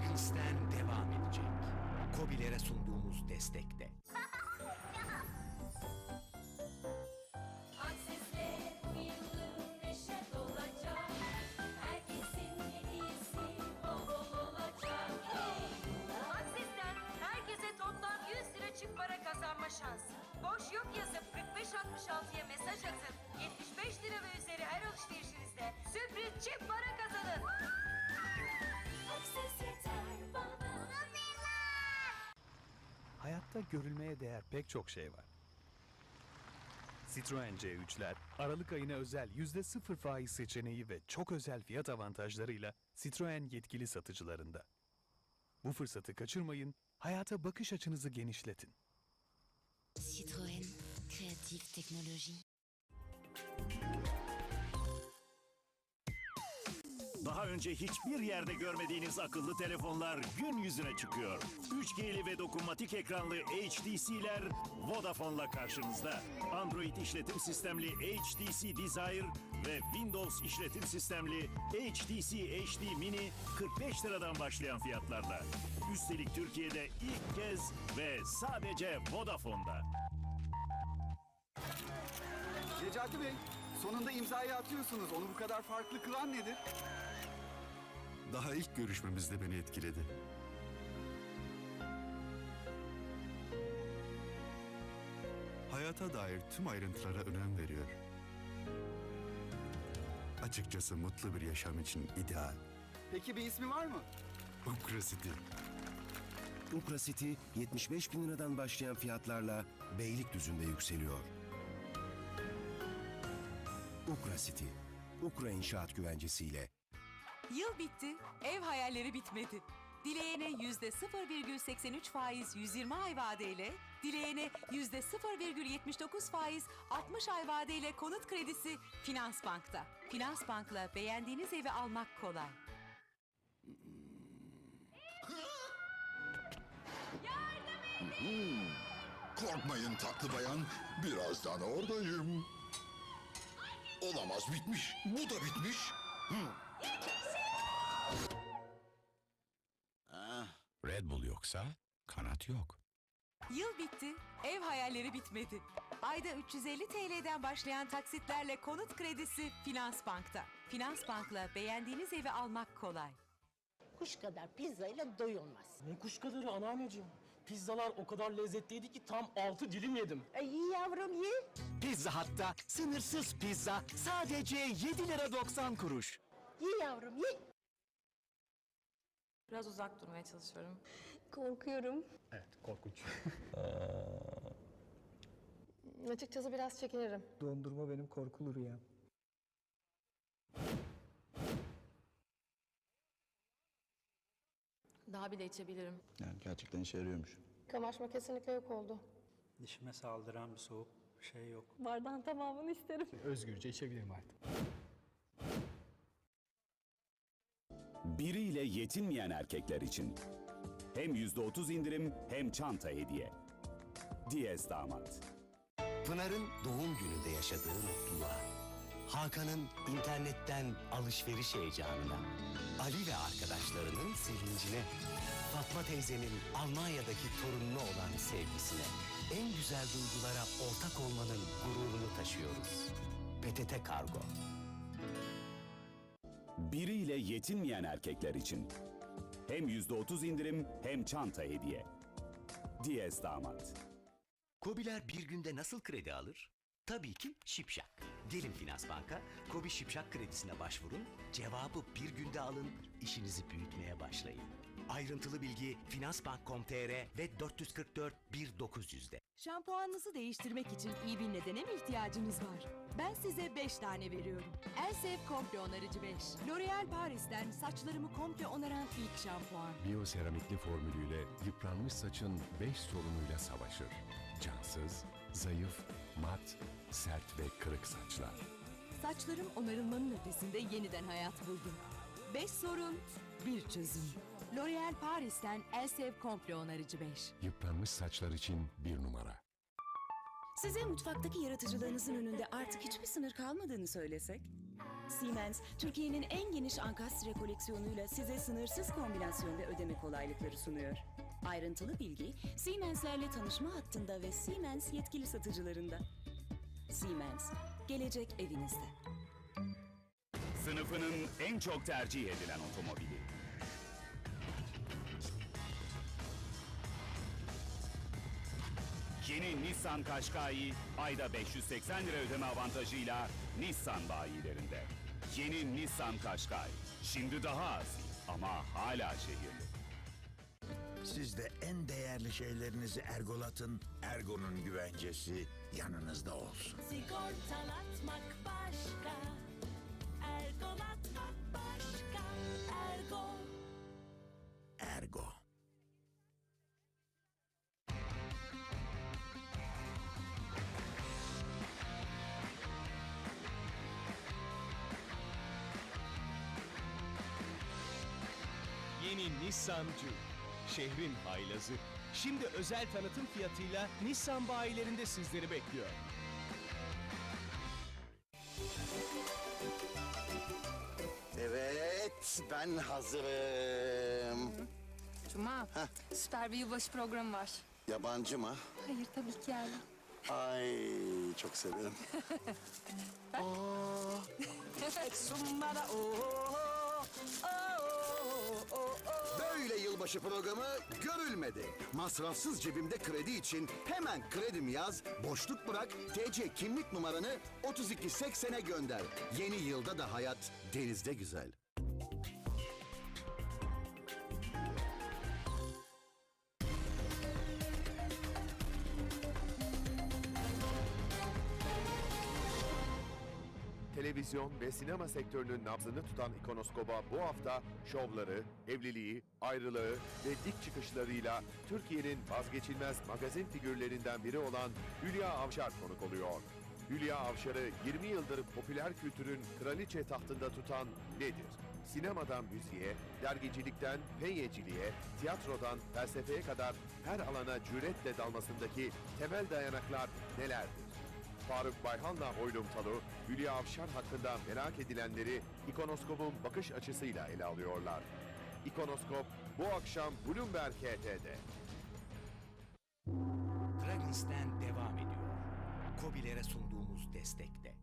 Fragrance devam edecek. Kobilere sunduğumuz destekte. Aksesle bu yılın neşe dolacak. Herkesin hediyesi bol bol olacak. Akses'ten herkese toplam 100 lira çift para kazanma şansı. Boş yok yazıp 4566'ya mesaj atıp Hayatta görülmeye değer pek çok şey var. Citroen C3'ler Aralık ayına özel %0 faiz seçeneği ve çok özel fiyat avantajlarıyla Citroen yetkili satıcılarında. Bu fırsatı kaçırmayın, hayata bakış açınızı genişletin. Citroën, créative technologie. Daha önce hiçbir yerde görmediğiniz akıllı telefonlar gün yüzüne çıkıyor. 3G'li ve dokunmatik ekranlı HTC'ler Vodafone'la karşınızda. Android işletim sistemli HTC Desire ve Windows işletim sistemli HTC HD Mini 45 liradan başlayan fiyatlarla. Üstelik Türkiye'de ilk kez ve sadece Vodafone'da. Necati Bey, sonunda imzayı atıyorsunuz. Onu bu kadar farklı kılan nedir? Daha ilk görüşmemizde beni etkiledi. Hayata dair tüm ayrıntılara önem veriyor. Açıkçası mutlu bir yaşam için ideal. Peki bir ismi var mı? Ukra City. Ukra City 75 bin liradan başlayan fiyatlarla Beylikdüzü'nde yükseliyor. Ukra City, Ukra İnşaat Güvencesi'yle Yıl bitti, ev hayalleri bitmedi. Dileyene yüzde 0,83 faiz 120 ay vadeyle, dileyene yüzde 0,79 faiz 60 ay vadeyle konut kredisi Finans Bank'ta. Finans Bank'la beğendiğiniz evi almak kolay. Korkmayın tatlı bayan, birazdan oradayım. Olamaz bitmiş, bu da bitmiş. Red Bull yoksa kanat yok. Yıl bitti, ev hayalleri bitmedi. Ayda 350 TL'den başlayan taksitlerle konut kredisi Finans Bank'ta. Finans Bank'la beğendiğiniz evi almak kolay. Kuş kadar pizzayla doyulmaz. Ne kuş kadarı anneanneciğim. Pizzalar o kadar lezzetliydi ki tam altı dilim yedim. E, iyi yavrum ye. Pizza Hut'ta sınırsız pizza sadece 7 lira 90 kuruş. Ye yavrum ye. Biraz uzak durmaya çalışıyorum. Korkuyorum. Evet korkunç. Açıkçası biraz çekinirim. Dondurma benim korkulu rüyam. Daha bile içebilirim. Yani gerçekten işe yarıyormuş. Kamaşma kesinlikle yok oldu. Dişime saldıran bir soğuk şey yok. Bardağın tamamını isterim. Özgürce içebilirim artık. Biriyle yetinmeyen erkekler için. Hem %30 indirim hem çanta hediye. Diyez damat. Pınar'ın doğum gününde yaşadığı mutluluğa, Hakan'ın internetten alışveriş heyecanına, Ali ve arkadaşlarının sevincine, Fatma teyzenin Almanya'daki torununa olan sevgisine, en güzel duygulara ortak olmanın gururunu taşıyoruz. PTT Kargo. Biriyle yetinmeyen erkekler için. Hem %30 indirim hem çanta hediye. Diyez damat. Kobiler bir günde nasıl kredi alır? Tabii ki Şipşak. Gelin Finans Bank'a, Kobi Şipşak kredisine başvurun, cevabı bir günde alın, işinizi büyütmeye başlayın. Ayrıntılı bilgi finansbank.com.tr ve 444 1900'de. Şampuanınızı değiştirmek için iyi bir nedene mi ihtiyacınız var? Ben size 5 tane veriyorum. Elsev Komple Onarıcı 5. L'Oreal Paris'ten saçlarımı komple onaran ilk şampuan. Biyoseramikli formülüyle yıpranmış saçın 5 sorunuyla savaşır. Cansız, zayıf, mat, sert ve kırık saçlar. Saçlarım onarılmanın ötesinde yeniden hayat buldu. 5 sorun, bir çözüm. L'Oreal Paris'ten Elsev Komple Onarıcı 5. Yıpranmış saçlar için bir numara. Size mutfaktaki yaratıcılığınızın önünde artık hiçbir sınır kalmadığını söylesek? Siemens, Türkiye'nin en geniş ankastre koleksiyonuyla size sınırsız kombinasyon ve ödeme kolaylıkları sunuyor. Ayrıntılı bilgi Siemens'lerle tanışma hattında ve Siemens yetkili satıcılarında. Siemens, gelecek evinizde. Sınıfının en çok tercih edilen otomobili. Yeni Nissan Qashqai ayda 580 lira ödeme avantajıyla Nissan bayilerinde. Yeni Nissan Qashqai. Şimdi daha az ama hala şehirli. Siz de en değerli şeylerinizi Ergolat'ın Ergo'nun güvencesi yanınızda olsun. Sigortalatmak başka, ergolatmak başka, ergo. Ergo. Yeni Nissan Juke. Şehrin haylazı. Şimdi özel tanıtım fiyatıyla Nissan bayilerinde sizleri bekliyor. Evet, ben hazırım. Cuma, süper bir yılbaşı programı var. Yabancı mı? Hayır tabii ki yerli. Ay, çok severim. Böyle yılbaşı programı görülmedi. Masrafsız cebimde kredi için hemen kredim yaz, boşluk bırak, TC kimlik numaranı 3280'e gönder. Yeni yılda da hayat denizde güzel. Televizyon ve sinema sektörünün nabzını tutan ikonoskoba bu hafta şovları, evliliği, ayrılığı ve dik çıkışlarıyla Türkiye'nin vazgeçilmez magazin figürlerinden biri olan Hülya Avşar konuk oluyor. Hülya Avşar'ı 20 yıldır popüler kültürün kraliçe tahtında tutan nedir? Sinemadan müziğe, dergicilikten penyeciliğe, tiyatrodan felsefeye kadar her alana cüretle dalmasındaki temel dayanaklar nelerdir? Faruk Bayhan'la Oylum Talu, Hülya Avşar hakkında merak edilenleri İkonoskop'un bakış açısıyla ele alıyorlar. İkonoskop bu akşam Bloomberg HT'de. Dragons'ten devam ediyor. Kobilere sunduğumuz destekte.